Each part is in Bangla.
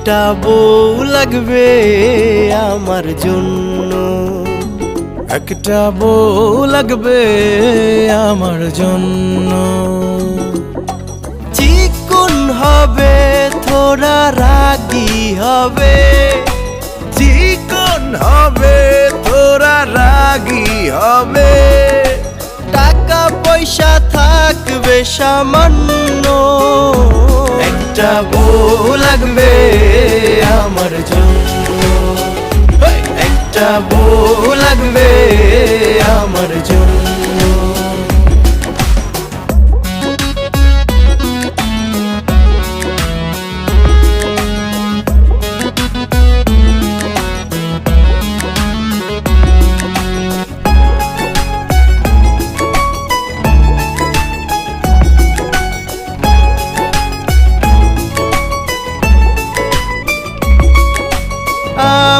একটা বউ লাগবে আমার জন্য। একটা বউ লাগবে আমার জন্য। চিকুন হবে থোড়া রাগি হবে। চিকন হবে তোরা রাগি হবে। টাকা পয়সা থাকবে সামান্য। একটা বউ লাগবে আমার জন্য একটা বউ লাগবে আমার জন্য।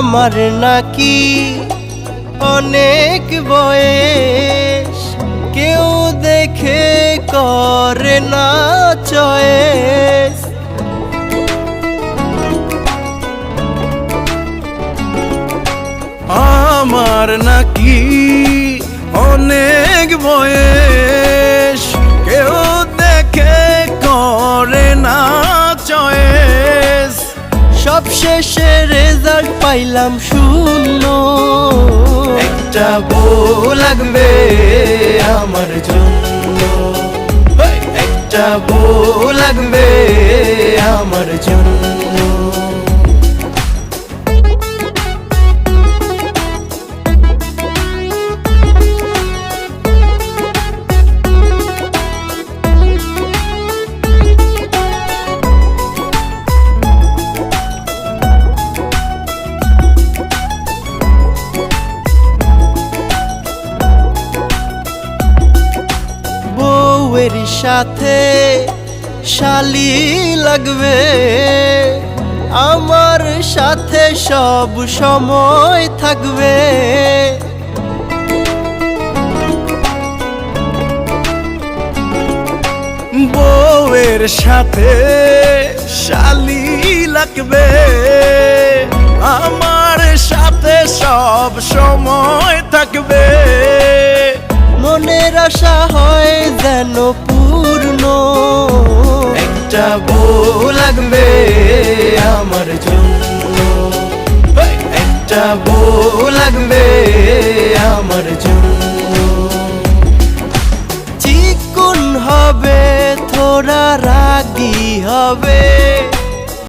আমার নাকি অনেক বয়স। কেউ দেখে করে না চয়েস। আমার নাকি অনেক বয়স। রেজাল্ট পাইলাম শূন্য একটা বউ লাগবে আমার জন্য! একটা বউ লাগবে আমার জন্য বউয়ের সাথে শালি লাগবে। আমার সাথে সব সময় থাকবে। বউয়ের সাথে শালি লাগবে। আমার সাথে সব সময় থাকবে। মনের আশা হয় যেন পূর্ণ। একটা বউ লাগবে আমার জন্য! একটা বউ লাগবে আমার জন্য। চিকুন হবে থোড়া রাগি হবে।